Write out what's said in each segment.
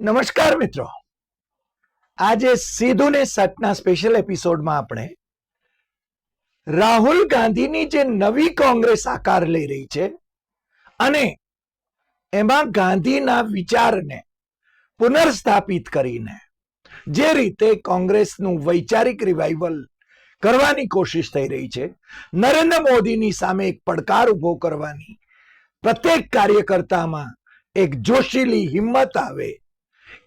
નમસ્કાર મિત્રો. આજે સીધું ને સટના સ્પેશિયલ એપિસોડમાં આપણે રાહુલ ગાંધીની જે નવી કોંગ્રેસ આકાર લઈ રહી છે અને એમાં ગાંધીના વિચારને પુનર્સ્થાપિત કરીને જે રીતે કોંગ્રેસનું વૈચારિક રિવાઇવલ કરવાની કોશિશ થઈ રહી છે, નરેન્દ્ર મોદીની સામે એક પડકાર ઊભો કરવાની પ્રત્યેક કાર્યકર્તામાં એક જોશીલી હિંમત આવે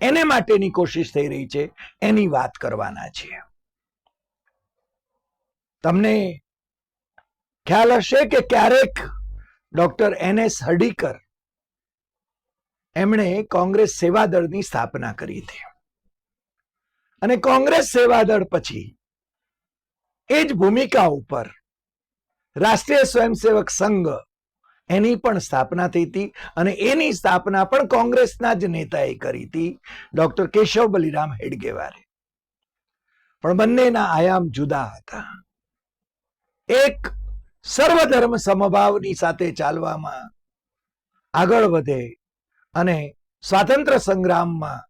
એને માટેની કોશિશ થઈ રહી છે, એની વાત કરવાના છીએ. તમને ખ્યાલ હશે કે ક્યારેક ડોક્ટર એન એસ હડીકર એમણે કોંગ્રેસ સેવાદળની સ્થાપના કરી હતી. અને કોંગ્રેસ સેવાદળ પછી એ જ ભૂમિકા ઉપર રાષ્ટ્રીય સ્વયંસેવક સંઘ એની પણ સ્થાપના થઈ હતી અને એની સ્થાપના પણ કોંગ્રેસના જ નેતાએ કરી હતી. ડોક્ટર કેશવ બલિરામ હેડગેવારે. પણ બંનેના આયામ જુદા હતા. એક સર્વધર્મ સમભાવની સાથે ચાલવામાં આગળ વધે અને સ્વાતંત્ર્ય સંગ્રામમાં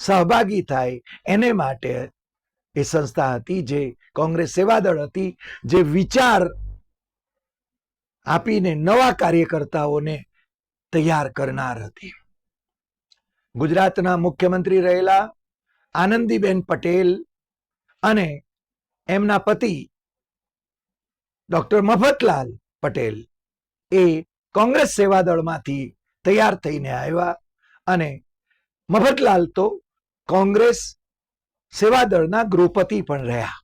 સહભાગી થાય એને માટે એ સંસ્થા હતી જે કોંગ્રેસ સેવાદળ હતી, જે વિચાર આપીને નવા કાર્યકર્તાઓને તૈયાર કરનાર હતી. ગુજરાતના મુખ્યમંત્રી રહેલા આનંદીબેન પટેલ અને એમના પતિ ડોક્ટર મફતલાલ પટેલ એ કોંગ્રેસ સેવાદળમાંથી તૈયાર થઈને આવ્યા અને મફતલાલ તો કોંગ્રેસ સેવાદળના ગૃહપતિ પણ રહ્યા.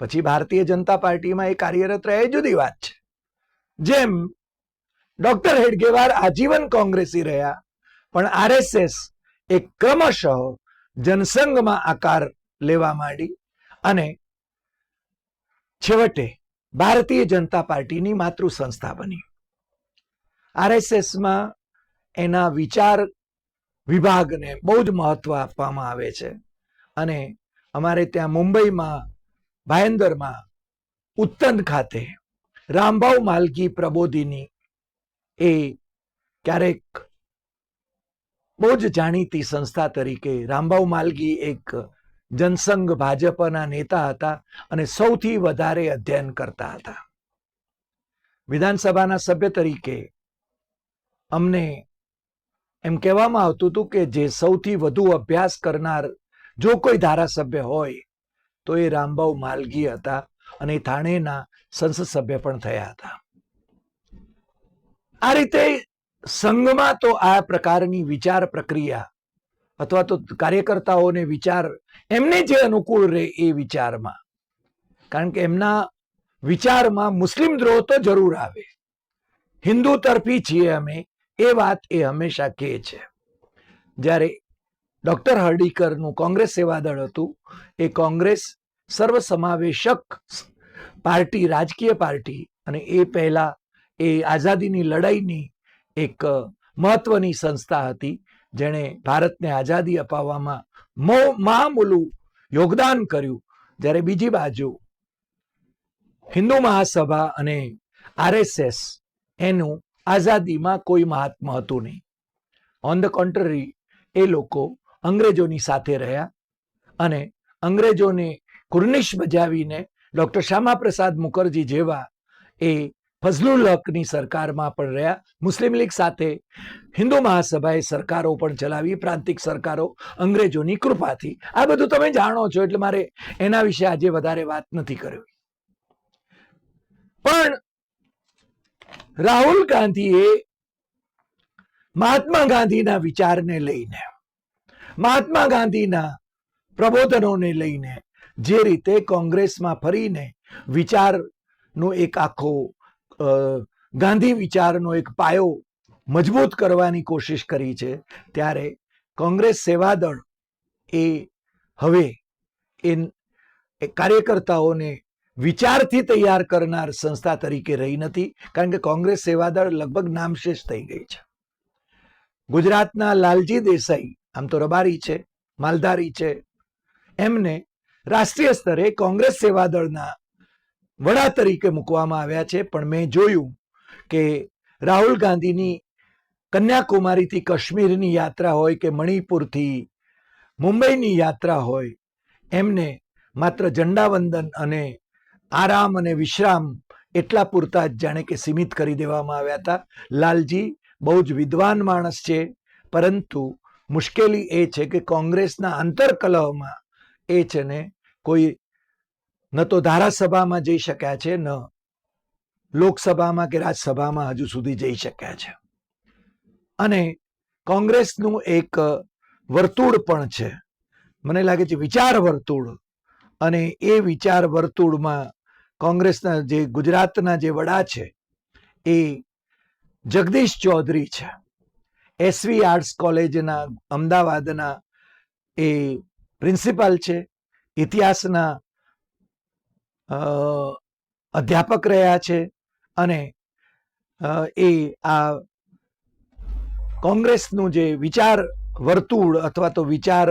પછી ભારતીય જનતા પાર્ટીમાં એ કાર્યરત રહે જુદી વાત છે. જેમ ડોક્ટર હેડગેવાર આજીવન કોંગ્રેસી રહ્યા, પણ આરએસએસ એક ક્રમશઃ જનસંઘમાં આકાર લેવા માંડી અને છેવટે ભારતીય જનતા પાર્ટીની માતૃ સંસ્થા બની. આરએસએસમાં એના વિચાર વિભાગને બહુ જ મહત્વ આપવામાં આવે છે અને અમારે ત્યાં મુંબઈમાં, ભાયંદરમાં, ઉત્તન ખાતે રામભાવ માલકી પ્રબોધિની એ ક્યારેક બહુ જ જાણીતી સંસ્થા તરીકે રામભાવ માલગી એક જનસંઘ ભાજપના નેતા હતા અને સૌથી વધારે અધ્યયન કરતા હતા. વિધાનસભાના સભ્ય તરીકે અમને એમ કહેવામાં આવતું હતું કે જે સૌથી વધુ અભ્યાસ કરનાર જો કોઈ ધારાસભ્ય હોય તો એ રામભાવ માલગી હતા. અને થાણેના સંસદ સભ્ય પણ થયા હતા. આ રીતે સંઘમાં તો આ પ્રકારની વિચાર પ્રક્રિયા અથવા તો કાર્યકર્તાઓને વિચાર, એમને જે અનુકૂળ રહે એ વિચારમાં. કારણ કે એમના વિચારમાં મુસ્લિમ દ્રોહ તો જરૂર આવે. હિન્દુ તરફી છીએ અમે, એ વાત એ હંમેશા કહે છે. જ્યારે ડોક્ટર હર્ડીકરનું કોંગ્રેસ સેવાદળ હતું, એ કોંગ્રેસ સર્વસમાવેશક પાર્ટી, રાજકીય પાર્ટી. અને એ પહેલા એ આઝાદીની લડાઈની એક મહત્વની સંસ્થા હતી, જેણે ભારતને આઝાદી અપાવવામાં મહામૂલું યોગદાન કર્યું. જ્યારે બીજી બાજુ હિન્દુ મહાસભા અને આરએસએસ એનું આઝાદીમાં કોઈ મહાત્મ હતું નહીં. ઓન ધ કોન્ટ્રરી એ લોકો અંગ્રેજોની સાથે રહ્યા અને અંગ્રેજોને કુર્નિશ બજાવીને ડૉક્ટર શ્યામા પ્રસાદ મુખર્જી જેવા એ ફઝલુલ હકની સરકારમાં પણ રહ્યા. મુસ્લિમ લીગ સાથે હિન્દુ મહાસભાએ સરકારો પણ ચલાવી, પ્રાંતિક સરકારો, અંગ્રેજોની કૃપાથી. આ બધું તમે જાણો છો, એટલે મારે એના વિશે આજે વધારે વાત નથી કરવી. પણ રાહુલ ગાંધીએ મહાત્મા ગાંધીના વિચારને લઈને, મહાત્મા ગાંધીના પ્રબોધનોને લઈને જે રીતે કોંગ્રેસમાં ફરીને વિચારનો એક આખો ગાંધી વિચારનો એક પાયો મજબૂત કરવાની કોશિશ કરી છે, ત્યારે કોંગ્રેસ સેવાદળ એ હવે એ કાર્યકર્તાઓને વિચારથી તૈયાર કરનાર સંસ્થા તરીકે રહી નથી, કારણ કે કોંગ્રેસ સેવાદળ લગભગ નામશેષ થઈ ગઈ છે. ગુજરાતના લાલજી દેસાઈ, આમ તો રબારી છે, માલધારી છે, એમને રાષ્ટ્રીય સ્તરે કોંગ્રેસ સેવાદળના વડા તરીકે મૂકવામાં આવ્યા છે. પણ મેં જોયું કે રાહુલ ગાંધીની કન્યાકુમારીથી કાશ્મીરની યાત્રા હોય કે મણિપુરથી મુંબઈની યાત્રા હોય, એમને માત્ર ઝંડાવંદન અને આરામ અને વિશ્રામ એટલા પૂરતા જ જાણે કે સીમિત કરી દેવામાં આવ્યા હતા. લાલજી બહુ જ વિદ્વાન માણસ છે, પરંતુ મુશ્કેલી એ છે કે કોંગ્રેસના આંતરકલહમાં એ છે ને કોઈ ન તો ધારાસભામાં જઈ શક્યા છે, ન લોકસભામાં કે રાજ્યસભામાં હજુ સુધી જઈ શક્યા છે. અને કોંગ્રેસનું એક વર્તુળ પણ છે. મને લાગે છે વિચાર વર્તુળ. અને એ વિચાર વર્તુળમાં કોંગ્રેસના જે ગુજરાતના જે વડા છે, એ જગદીશ ચૌધરી છે. એસવી આર્ટ્સ કોલેજના અમદાવાદના એ પ્રિન્સિપાલ છે. ઇતિહાસના અધ્યાપક રહ્યા છે અને એ આ કોંગ્રેસનું જે વિચાર વર્તુળ અથવા તો વિચાર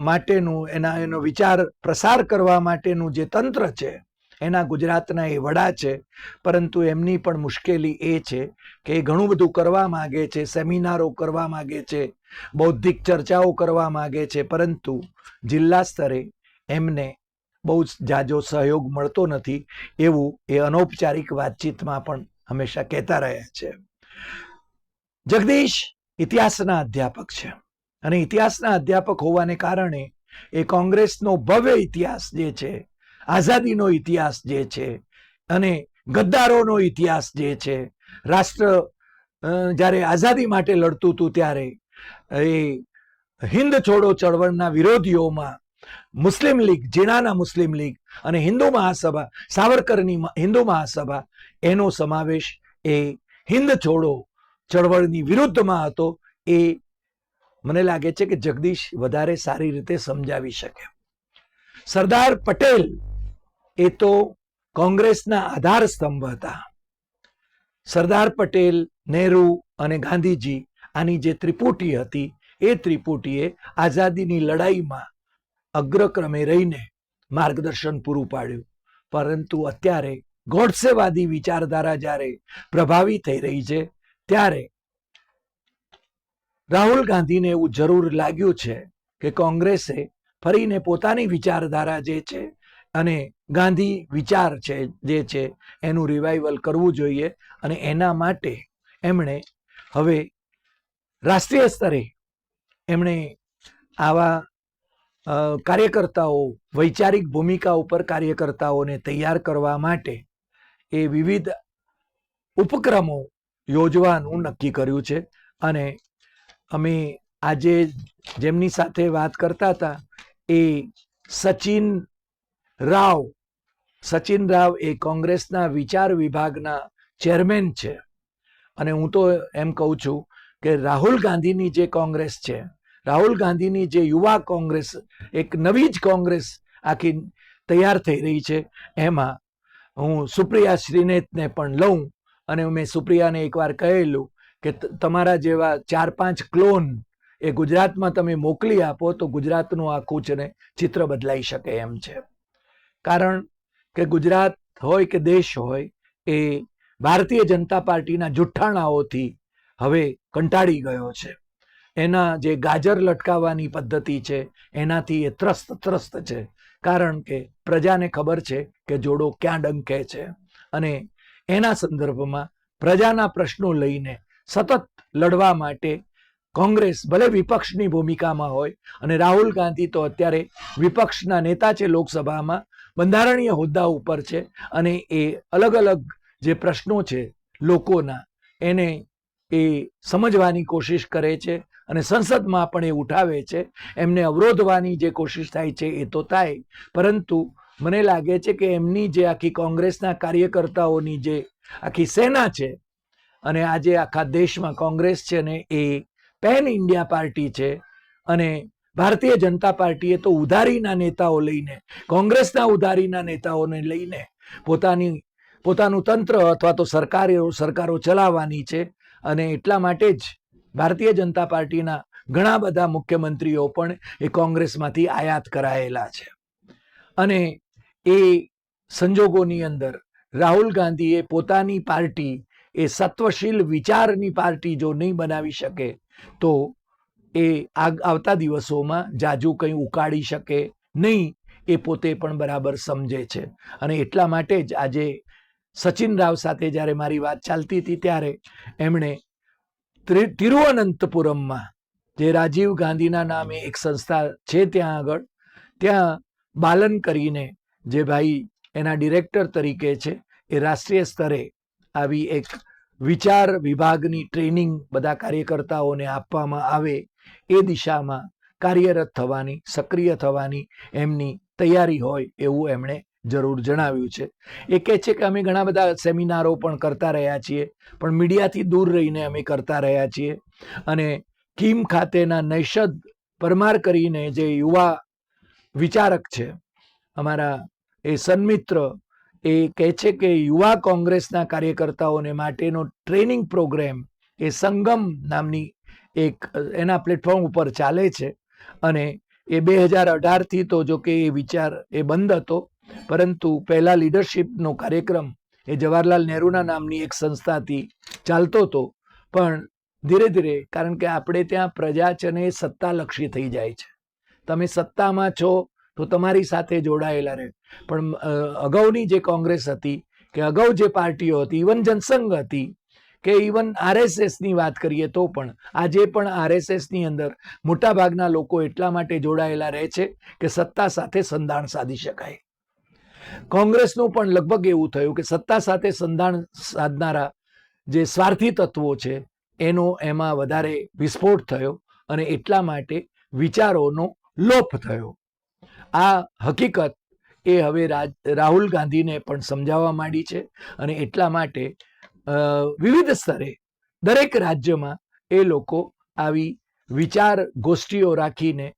માટેનું એના એનો વિચાર પ્રસાર કરવા માટેનું જે તંત્ર છે એના ગુજરાતના એ વડા છે, પરંતુ એમની પણ મુશ્કેલી એ છે કે એ ઘણું બધું કરવા માગે છે, સેમિનારો કરવા માગે છે, બૌદ્ધિક ચર્ચાઓ કરવા માગે છે, પરંતુ જિલ્લા સ્તરે એમને બહુ જ જાજો સહયોગ મળતો નથી એવું એ અનૌપચારિક વાતચીતમાં પણ હંમેશા કહેતા રહ્યા છે. જગદીશ ઇતિહાસના અધ્યાપક છે અને ઇતિહાસના અધ્યાપક હોવાને કારણે એ કોંગ્રેસનો ભવ્ય ઇતિહાસ જે છે આઝાદીનો ઇતિહાસ જે છે અને ગદ્દારોનો ઇતિહાસ જે છે, રાષ્ટ્ર જ્યારે આઝાદી માટે લડતું હતું ત્યારે એ હિન્દ છોડો ચળવળના વિરોધીઓમાં મુસ્લિમ લીગ જીણાના મુસ્લિમ લીગ અને હિન્દુ મહાસભા, સાવરકરની હિન્દુ મહાસભા એનો સમાવેશ એ હિન્દ છોડો ચળવળની વિરુદ્ધમાં હતો. એ મને લાગે છે કે જગદીશ વધારે સારી રીતે સમજાવી શકે. સરદાર પટેલ એ તો કોંગ્રેસના આધાર સ્તંભ હતા. સરદાર પટેલ, નહેરુ અને ગાંધીજી આની જે ત્રિપુટી હતી, એ ત્રિપુટીએ આઝાદીની લડાઈમાં અગ્રક્રમે રહીને માર્ગદર્શન પૂરું પાડ્યું. પરંતુ અત્યારે ગોડસેવાદી વિચારધારા જ્યારે પ્રભાવી થઈ રહી છે, ત્યારે રાહુલ ગાંધીને એવું જરૂર લાગ્યું છે કે કોંગ્રેસે ફરીને પોતાની વિચારધારા જે છે અને ગાંધી વિચાર છે, જે છે, એનું રિવાઇવલ કરવું જોઈએ અને એના માટે એમણે હવે રાષ્ટ્રીય સ્તરે એમણે આવા કાર્યકર્તાઓ, વૈચારિક ભૂમિકા ઉપર કાર્યકર્તાઓને તૈયાર કરવા માટે એ વિવિધ ઉપક્રમો યોજવાનું નક્કી કર્યું છે. અને અમે આજે જેમની સાથે વાત કરતા હતા એ સચિન રાવ સચિન રાવ એ કોંગ્રેસના વિચાર વિભાગના ચેરમેન છે. અને હું તો એમ કહું છું કે રાહુલ ગાંધીની જે કોંગ્રેસ છે, રાહુલ ગાંધીની જે યુવા કોંગ્રેસ, એક નવી જ કોંગ્રેસ આખી તૈયાર થઈ રહી છે, એમાં હું સુપ્રિયા શ્રીનેતને પણ લઉં અને મેં સુપ્રિયાને એકવાર કહેલું કે તમારા જેવા ચાર પાંચ ક્લોન એ ગુજરાતમાં તમે મોકલી આપો તો ગુજરાતનું આખું છે ને ચિત્ર બદલાઈ શકે એમ છે. કારણ કે ગુજરાત હોય કે દેશ હોય, એ ભારતીય જનતા પાર્ટીના જુઠ્ઠાણાઓથી હવે કંટાળી ગયો છે. એના જે ગાજર લટકાવવાની પદ્ધતિ છે, એનાથી એ ત્રસ્ત ત્રસ્ત છે. કારણ કે પ્રજાને ખબર છે કે જોડો ક્યાં ડંકે છે. અને એના સંદર્ભમાં પ્રજાના પ્રશ્નો લઈને સતત લડવા માટે કોંગ્રેસ ભલે વિપક્ષની ભૂમિકામાં હોય, અને રાહુલ ગાંધી તો અત્યારે વિપક્ષના નેતા છે લોકસભામાં બંધારણીય હોદ્દા ઉપર છે અને એ અલગ અલગ જે પ્રશ્નો છે લોકોના, એને એ સમજવાની કોશિશ કરે છે અને સંસદમાં પણ એ ઉઠાવે છે. એમને અવરોધવાની જે કોશિશ થાય છે એ તો થાય, પરંતુ મને લાગે છે કે એમની જે આખી કોંગ્રેસના કાર્યકર્તાઓની જે આખી સેના છે અને આજે આખા દેશમાં કોંગ્રેસ છે ને એ પેન ઇન્ડિયા પાર્ટી છે અને ભારતીય જનતા પાર્ટીએ તો ઉધારીના નેતાઓ લઈને, કોંગ્રેસના ઉધારીના નેતાઓને લઈને પોતાની, પોતાનું તંત્ર અથવા તો સરકારો સરકારો ચલાવવાની છે. અને એટલા માટે જ ભારતીય જનતા પાર્ટીના ઘણા બધા મુખ્યમંત્રીઓ પણ એ કોંગ્રેસમાંથી આયાત કરાયેલા છે. અને એ સંજોગોની અંદર રાહુલ ગાંધીએ પોતાની પાર્ટી, એ સત્વશીલ વિચારની પાર્ટી જો નહીં બનાવી શકે, તો એ આવતા દિવસોમાં જાજુ કંઈ ઉકાળી શકે નહીં, એ પોતે પણ બરાબર સમજે છે. અને એટલા માટે જ આજે સચિન રાવ સાથે જ્યારે મારી વાત ચાલતી હતી ત્યારે એમણે ત્રિ- તિરુવનંતપુરમમાં, જે રાજીવ ગાંધીના નામે એક સંસ્થા છે ત્યાં આગળ, ત્યાં બાલન કરીને જે ભાઈ એના ડિરેક્ટર તરીકે છે, એ રાષ્ટ્રીય સ્તરે આવી એક વિચાર વિભાગની ટ્રેનિંગ બધા કાર્યકર્તાઓને આપવામાં આવે એ દિશામાં કાર્યરત થવાની, સક્રિય થવાની એમની તૈયારી હોય એવું એમણે જરૂર જણાવ્યું છે. એ કહે છે કે અમે ઘણા બધા સેમિનારો પણ કરતા રહ્યા છીએ, પણ મીડિયાથી દૂર રહીને અમે કરતા રહ્યા છીએ અને કિમ ખાતેના નૈષદ પરમાર કરીને જે યુવા વિચારક છે, અમારા એ સન્મિત્ર, એ કહે છે કે યુવા કોંગ્રેસના કાર્યકર્તાઓને માટેનો ટ્રેનિંગ પ્રોગ્રામ એ સંગમ નામની એક, એના પ્લેટફોર્મ ઉપર ચાલે છે. અને એ બે હજાર અઢારથી તો જો કે એ વિચાર એ બંધ હતો. પરંતુ પહેલાં લીડરશિપનો કાર્યક્રમ એ જવાહરલાલ નહેરુના નામની એક સંસ્થાથી ચાલતો હતો. પણ ધીરે ધીરે, કારણ કે આપણે ત્યાં પ્રજાચને સત્તાલક્ષી થઈ જાય છે. તમે સત્તામાં છો તો તમારી સાથે જોડાયેલા રહે. પણ અગાઉની જે કોંગ્રેસ હતી કે અગાઉ જે પાર્ટીઓ હતી, ઇવન જનસંઘ હતી કે ઇવન આરએસએસની વાત કરીએ તો પણ, આજે પણ આરએસએસની અંદર મોટાભાગના લોકો એટલા માટે જોડાયેલા રહે છે કે સત્તા સાથે સંધાન સાધી શકાય. કોંગ્રેસનું પણ લગભગ એવું થયું કે સત્તા સાથે સંધાન સાધનારા જે સ્વાર્થી તત્વો છે, એનો એમાં વધારે વિસ્ફોટ થયો અને એટલા માટે વિચારોનો લોપ થયો. આ હકીકત એ હવે રાહુલ ગાંધીને પણ સમજાવવા માંડી છે અને એટલા માટે વિવિધ સ્તરે દરેક રાજ્યમાં એ લોકો આવી વિચાર ગોષ્ઠીઓ રાખીને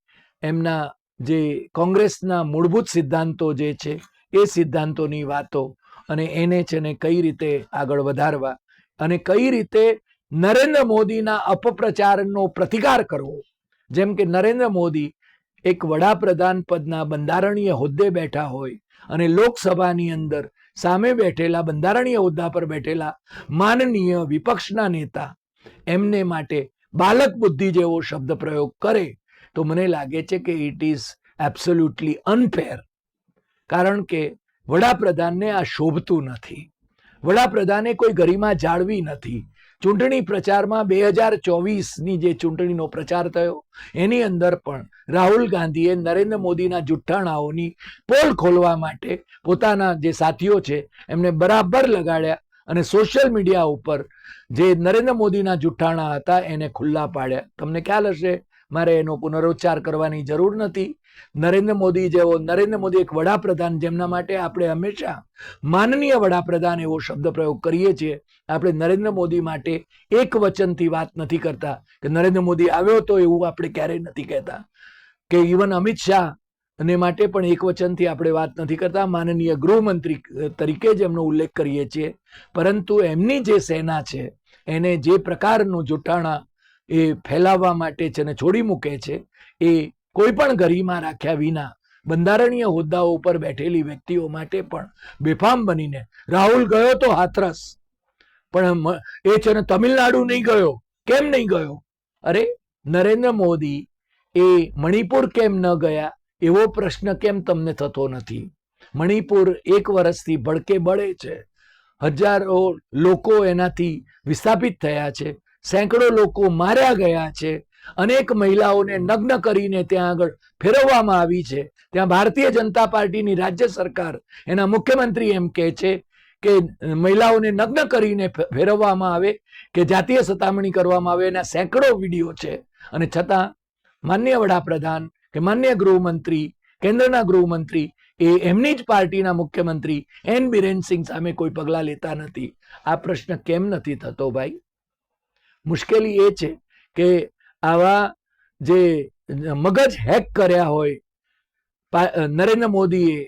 એમના જે કોંગ્રેસના મૂળભૂત સિદ્ધાંતો જે છે, એ સિદ્ધાંતોની વાતો અને એને છે ને કઈ રીતે આગળ વધારવા અને કઈ રીતે નરેન્દ્ર મોદીના અપપ્રચારનો પ્રતિકાર કરવો. જેમ કે નરેન્દ્ર મોદી એક વડાપ્રધાન પદના બંધારણીય હોદ્દે બેઠા હોય અને લોકસભાની અંદર સામે બેઠેલા બંધારણીય હોદ્દા પર બેઠેલા માનનીય વિપક્ષના નેતા એમને માટે બાલક બુદ્ધિ જેવો શબ્દ પ્રયોગ કરે તો મને લાગે છે કે ઇટ ઇઝ એબ્સોલ્યુટલી અનફેર કારણ કે વડાપ્રધાનને આ શોભતું નથી. વડાપ્રધાને કોઈ ગરિમા જાળવી નથી. ચૂંટણી પ્રચારમાં બે હજાર ચોવીસની જે ચૂંટણીનો પ્રચાર થયો, એની અંદર પણ રાહુલ ગાંધીએ નરેન્દ્ર મોદીના જુઠ્ઠાણાઓની પોલ ખોલવા માટે પોતાના જે સાથીઓ છે, એમને બરાબર લગાડ્યા અને સોશિયલ મીડિયા ઉપર જે નરેન્દ્ર મોદીના જુઠ્ઠાણા હતા, એને ખુલ્લા પાડ્યા. તમને ખ્યાલ હશે મારે એનો પુનરોચ્ચાર કરવાની જરૂર નથી. નરેન્દ્ર મોદી જેવો, નરેન્દ્ર મોદી એક વડાપ્રધાન જેમના માટે આપણે હંમેશા માનનીય વડાપ્રધાન એવો શબ્દ પ્રયોગ કરીએ છીએ. આપણે નરેન્દ્ર મોદી માટે એક વચનથી વાત નથી કરતા કે નરેન્દ્ર મોદી આવ્યો તો એવું આપણે ક્યારેય નથી કહેતા. કે ઇવન અમિત શાહ અને માટે પણ એક વચનથી આપણે વાત નથી કરતા. માનનીય ગૃહમંત્રી તરીકે જ એમનો ઉલ્લેખ કરીએ છીએ. પરંતુ એમની જે સેના છે, એને જે પ્રકારનું જુઠ્ઠાણા એ ફેલાવવા માટે છે ને છોડી મૂકે છે, એ કોઈ પણ ગરિમા રાખ્યા વિના બંધારણીય હોદ્દાઓ ઉપર બેઠેલી વ્યક્તિઓ માટે પણ બેફામ બનીને, રાહુલ ગયો તો હાથરસ. પણ એ છે ને તમિલનાડુ નહીં ગયો. કેમ નહીં ગયો? અરે, નરેન્દ્ર મોદી એ મણિપુર કેમ ન ગયા? એવો પ્રશ્ન કેમ તમને થતો નથી? મણિપુર એક વર્ષથી ભડકે બળે છે. હજારો લોકો એનાથી વિસ્થાપિત થયા છે. સેંકડો લોકો માર્યા ગયા છે. અનેક મહિલાઓને નગ્ન કરીને ત્યાં આગળ ફેરવવામાં આવી છે. ત્યાં ભારતીય જનતા પાર્ટીની રાજ્ય સરકાર એના મુખ્યમંત્રી એમ કહે છે કે મહિલાઓને નગ્ન કરીને ફેરવવામાં આવે, કે જાતીય સતામણી કરવામાં આવે. એના સેંકડો વીડિયો છે. અને છતાં માન્ય વડાપ્રધાન કે માન્ય ગૃહમંત્રી, કેન્દ્રના ગૃહમંત્રી એ એમની જ પાર્ટીના મુખ્યમંત્રી એન બિરેન સિંહ સામે કોઈ પગલાં લેતા નથી. આ પ્રશ્ન કેમ નથી થતો ભાઈ? મુશ્કેલી એ છે કે આવા જે મગજ હેક કર્યા હોય નરેન્દ્ર મોદીએ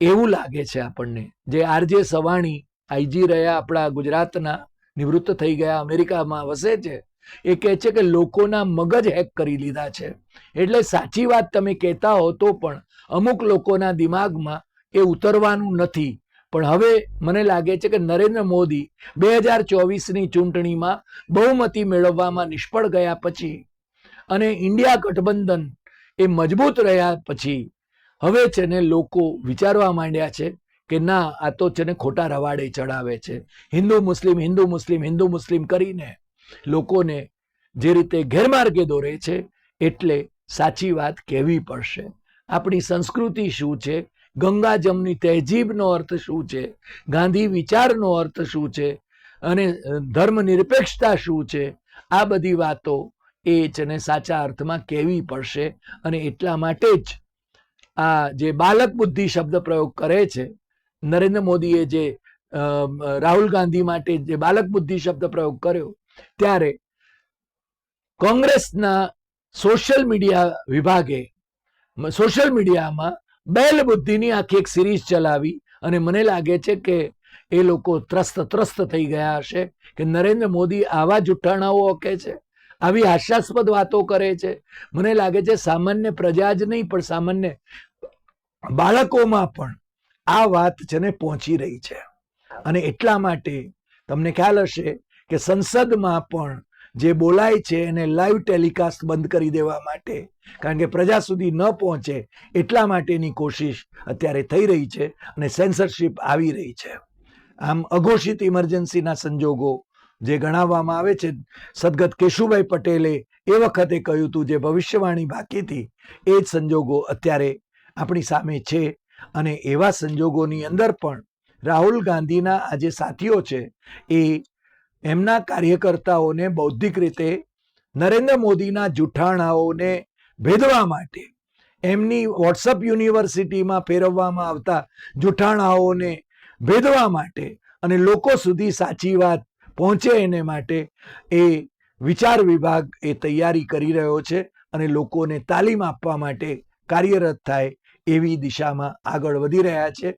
એવું લાગે છે આપણને. જે આરજે સવાણી આઈજી રહ્યા આપણા ગુજરાતના, નિવૃત્ત થઈ ગયા, અમેરિકામાં વસે છે, એ કહે છે કે લોકોના મગજ હેક કરી લીધા છે. એટલે સાચી વાત તમે કહેતા હો તો પણ અમુક લોકોના દિમાગમાં એ ઉતરવાનું નથી. પણ હવે મને લાગે છે કે નરેન્દ્ર મોદી બે હજાર ચોવીસની ચૂંટણીમાં બહુમતી મેળવવામાં નિષ્ફળ ગયા પછી અને ઇન્ડિયા ગઠબંધન એ મજબૂત રહ્યા પછી હવે છે ને લોકો વિચારવા માંડ્યા છે કે ના, આ તો છે ને ખોટા રવાડે ચડાવે છે. હિન્દુ મુસ્લિમ હિન્દુ મુસ્લિમ હિન્દુ મુસ્લિમ કરીને લોકોને જે રીતે ગેરમાર્ગે દોરે છે, એટલે સાચી વાત કહેવી પડશે. આપણી સંસ્કૃતિ શું છે? ગંગા જમની તહેજીબનો અર્થ શું છે? ગાંધી વિચારનો અર્થ શું છે? અને ધર્મ નિરપેક્ષતા શું છે? આ બધી વાતો એ છે ને સાચા અર્થમાં કહેવી પડશે અને એટલા માટે જ આ જે બાલક બુદ્ધિ શબ્દ પ્રયોગ કરે છે, નરેન્દ્ર મોદીએ જે રાહુલ ગાંધી માટે જે બાલક બુદ્ધિ શબ્દ પ્રયોગ કર્યો, ત્યારે કોંગ્રેસના સોશિયલ મીડિયા વિભાગે, સોશિયલ મીડિયામાં બેલ બુદ્ધિની આખી એક સિરીઝ ચલાવી અને મને લાગે છે કે એ લોકો ત્રસ્ત ત્રસ્ત થઈ ગયા હશે કે નરેન્દ્ર મોદી આવા જુઠ્ઠાણાઓ ઓકે છે, આવી હાસ્યાસ્પદ વાતો કરે છે. મને લાગે છે સામાન્ય પ્રજા જ નહીં, પણ સામાન્ય બાળકોમાં પણ આ વાત છે ને પહોંચી રહી છે. અને એટલા માટે તમને ખ્યાલ હશે કે સંસદમાં પણ જે બોલાય છે એને લાઈવ ટેલિકાસ્ટ બંધ કરી દેવા માટે. કારણ કે પ્રજા સુધી ન પહોંચે એટલા માટેની કોશિશ અત્યારે થઈ રહી છે અને સેન્સરશિપ આવી રહી છે. આમ અઘોષિત ઇમરજન્સીના સંજોગો જે ગણાવવામાં આવે છે, સદગત કેશુભાઈ પટેલે એ વખતે કહ્યું હતું, જે ભવિષ્યવાણી બાકી હતી, એ જ સંજોગો અત્યારે આપણી સામે છે. અને એવા સંજોગોની અંદર પણ રાહુલ ગાંધીના આ જે સાથીઓ છે, એ એમના કાર્યકર્તાઓને બૌદ્ધિક રીતે નરેન્દ્ર મોદીના જુઠ્ઠાણાઓને ભેદવા માટે, એમની વોટ્સઅપ યુનિવર્સિટીમાં ફેરવવામાં આવતા જુઠ્ઠાણાઓને ભેદવા માટે અને લોકો સુધી સાચી વાત પહોંચે એને માટે એ વિચાર વિભાગ એ તૈયારી કરી રહ્યો છે અને લોકોને તાલીમ આપવા માટે કાર્યરત થાય એવી દિશામાં આગળ વધી રહ્યા છે.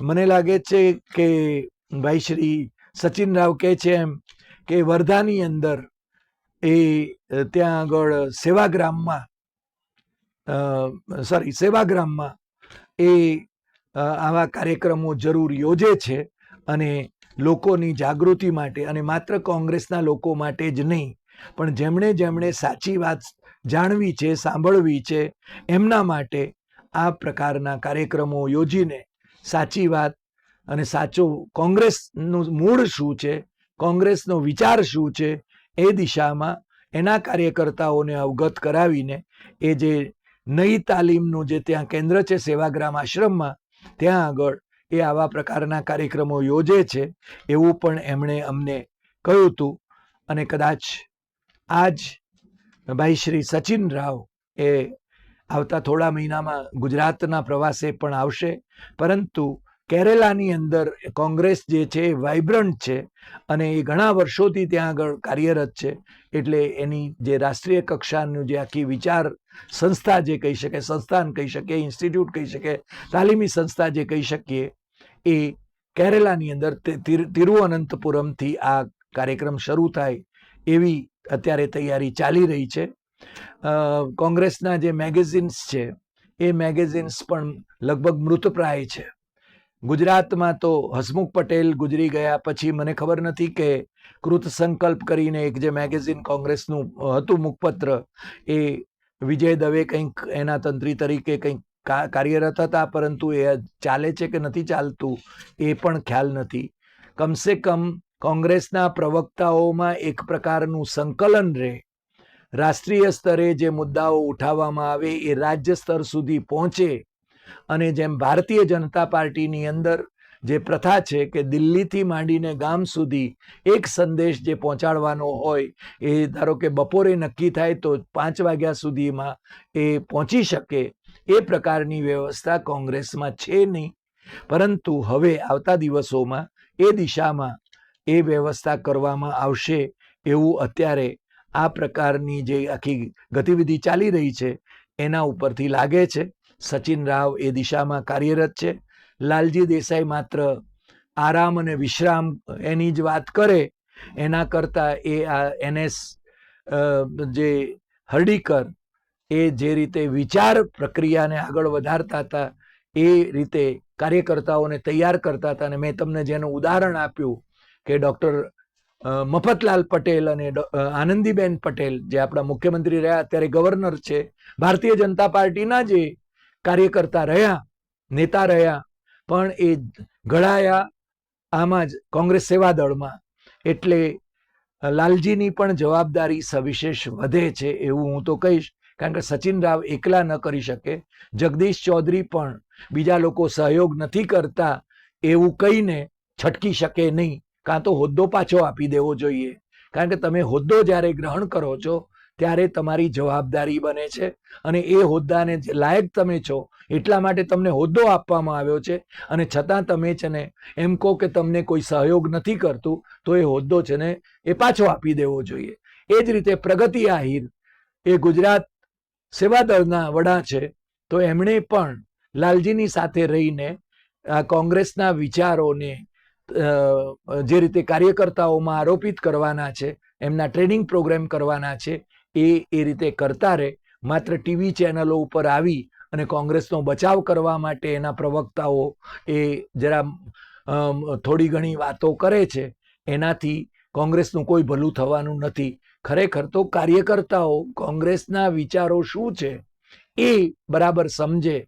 મને લાગે છે કે ભાઈ શ્રી સચિન રાવ કહે છે એમ કે વર્ધાની અંદર એ ત્યાં આગળ સેવાગ્રામમાં સોરી સેવાગ્રામમાં એ આવા કાર્યક્રમો જરૂર યોજે છે અને લોકોની જાગૃતિ માટે અને માત્ર કોંગ્રેસના લોકો માટે જ નહીં, પણ જેમણે જેમણે સાચી વાત જાણવી છે, સાંભળવી છે, એમના માટે આ પ્રકારના કાર્યક્રમો યોજીને સાચી વાત અને સાચો કોંગ્રેસનું મૂળ શું છે? કોંગ્રેસનો વિચાર શું છે? એ દિશામાં એના કાર્યકર્તાઓને અવગત કરાવીને એ જે નઈ તાલીમનું જે ત્યાં કેન્દ્ર છે, સેવાગ્રામ આશ્રમમાં, ત્યાં આગળ એ આવા પ્રકારના કાર્યક્રમો યોજે છે. એવું પણ એમણે અમને કહ્યું હતું. અને કદાચ આજ ભાઈ શ્રી સચિન રાવ એ આવતા થોડા મહિનામાં ગુજરાતના પ્રવાસે પણ આવશે. પરંતુ કેરેલાની અંદર કોંગ્રેસ જે છે એ વાઇબ્રન્ટ છે અને એ ઘણા વર્ષોથી ત્યાં આગળ કાર્યરત છે. એટલે એની જે રાષ્ટ્રીય કક્ષાનું જે આખી વિચાર સંસ્થા જે કહી શકે, સંસ્થાન કહી શકે, ઇન્સ્ટિટ્યૂટ કહી શકે, તાલીમી સંસ્થા જે કહી શકીએ, એ કેરેલાની અંદર તિરુઅનંતપુરમથી આ કાર્યક્રમ શરૂ થાય એવી અત્યારે તૈયારી ચાલી રહી છે. કોંગ્રેસના જે મેગેઝિન્સ છે, એ મેગેઝિન્સ પણ લગભગ મૃતપ્રાય છે. ગુજરાતમાં તો હસમુખ પટેલ ગુજરી ગયા. પછી મને ખબર નથી કે કૃત સંકલ્પ કરીને એક જે મેગેઝિન કોંગ્રેસનું હતું મુખપત્ર, એ વિજય દવે કંઈક એના તંત્રી તરીકે કંઈક કાર્યરત હતા, પરંતુ એ ચાલે છે કે નથી ચાલતું, એ પણ ખ્યાલ નથી. કમસે કમ કોંગ્રેસના પ્રવક્તાઓમાં એક પ્રકારનું સંકલન રહે રાષ્ટ્રીય સ્તરે જે મુદ્દાઓ ઉઠાવવામાં આવે, એ રાજ્ય સ્તર સુધી પહોંચે અને જેમ ભારતીય જનતા પાર્ટીની અંદર જે પ્રથા છે કે દિલ્હીથી માંડીને ગામ સુધી એક સંદેશ જે પહોંચાડવાનો હોય, એ ધારો કે બપોરે નક્કી થાય તો પાંચ વાગ્યા સુધીમાં એ પહોંચી શકે, એ પ્રકારની વ્યવસ્થા કોંગ્રેસમાં છે નહીં. પરંતુ હવે આવતા દિવસોમાં એ દિશામાં એ વ્યવસ્થા કરવામાં આવશે એવું અત્યારે આ પ્રકારની જે આખી ગતિવિધિ ચાલી રહી છે, એના ઉપરથી લાગે છે. સચિન રાવ એ દિશામાં કાર્યરત છે. લાલજી દેસાઈ માત્ર આરામ અને વિશ્રામ એની જ વાત કરે, એના કરતાં એ આ એનએસ જે હર્ડીકર એ જે રીતે વિચાર પ્રક્રિયાને આગળ વધારતા હતા, એ રીતે કાર્યકર્તાઓને તૈયાર કરતા હતા અને મેં તમને જેનું ઉદાહરણ આપ્યું કે ડૉક્ટર મફતલાલ પટેલ અને આનંદીબેન પટેલ જે આપણા મુખ્યમંત્રી રહ્યા, અત્યારે ગવર્નર છે, ભારતીય જનતા પાર્ટીના જે કાર્યકર્તા રહ્યા, નેતા રહ્યા, પણ એ ઘડાયા આમાં જ કોંગ્રેસ સેવા દળમાં એટલે લાલજીની પણ જવાબદારી સવિશેષ વધે છે એવું હું તો કહીશ, કારણ કે સચિન રાવ એકલા ન કરી શકે. જગદીશ ચૌધરી પણ બીજા લોકો સહયોગ નથી કરતા એવું કહીને છટકી શકે નહીં. કાં તો હોદ્દો પાછો આપી દેવો જોઈએ. કારણ કે તમે હોદ્દો જ્યારે ગ્રહણ કરો છો ત્યારે તમારી જવાબદારી બને છે. અને એ હોદ્દાને જે લાયક તમે છો, એટલા માટે તમને હોદ્દો આપવામાં આવ્યો છે. અને છતાં તમે છે ને, એમ કહો કે તમને કોઈ સહયોગ નથી કરતું, તો એ હોદ્દો છે ને, એ પાછો આપી દેવો જોઈએ. એ જ રીતે પ્રગતિ આહિર, એ ગુજરાત સેવાદળના વડા છે, તો એમણે પણ લાલજીની સાથે રહીને, આ કોંગ્રેસના વિચારોને જે રીતે કાર્યકર્તાઓમાં આરોપિત કરવાના છે, એમના ટ્રેનિંગ પ્રોગ્રામ કરવાના છે એ એ રીતે કરતા રહે. માત્ર ટીવી ચેનલો ઉપર આવી અને કોંગ્રેસનો બચાવ કરવા માટે એના પ્રવક્તાઓ એ જરા થોડી ઘણી વાતો કરે છે. એનાથી કોંગ્રેસનું કોઈ ભલું થવાનું નથી. ખરેખર તો કાર્યકર્તાઓ કોંગ્રેસના વિચારો શું છે એ બરાબર સમજે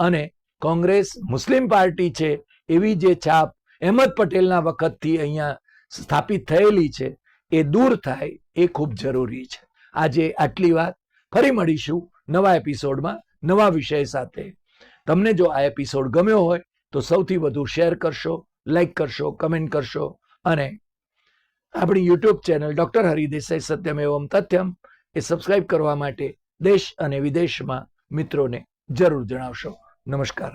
અને કોંગ્રેસ મુસ્લિમ પાર્ટી છે એવી જે છાપ અહેમદ પટેલના વખતથી અહીંયા સ્થાપિત થયેલી છે એ દૂર થાય એ ખૂબ જરૂરી છે. આજે આટલી વાત. ફરી મળીશું નવા એપિસોડમાં નવા વિષય સાથે. તમને જો આ એપિસોડ ગમ્યો હોય, તો સૌથી વધુ શેર કરશો, લાઈક કરશો, કમેન્ટ કરશો અને આપણી યુટ્યુબ ચેનલ ડૉક્ટર હરિદેસાઈ સત્યમ એવમ તથ્યમ એ સબસ્ક્રાઇબ કરવા માટે દેશ અને વિદેશમાં મિત્રોને જરૂર જણાવશો. નમસ્કાર.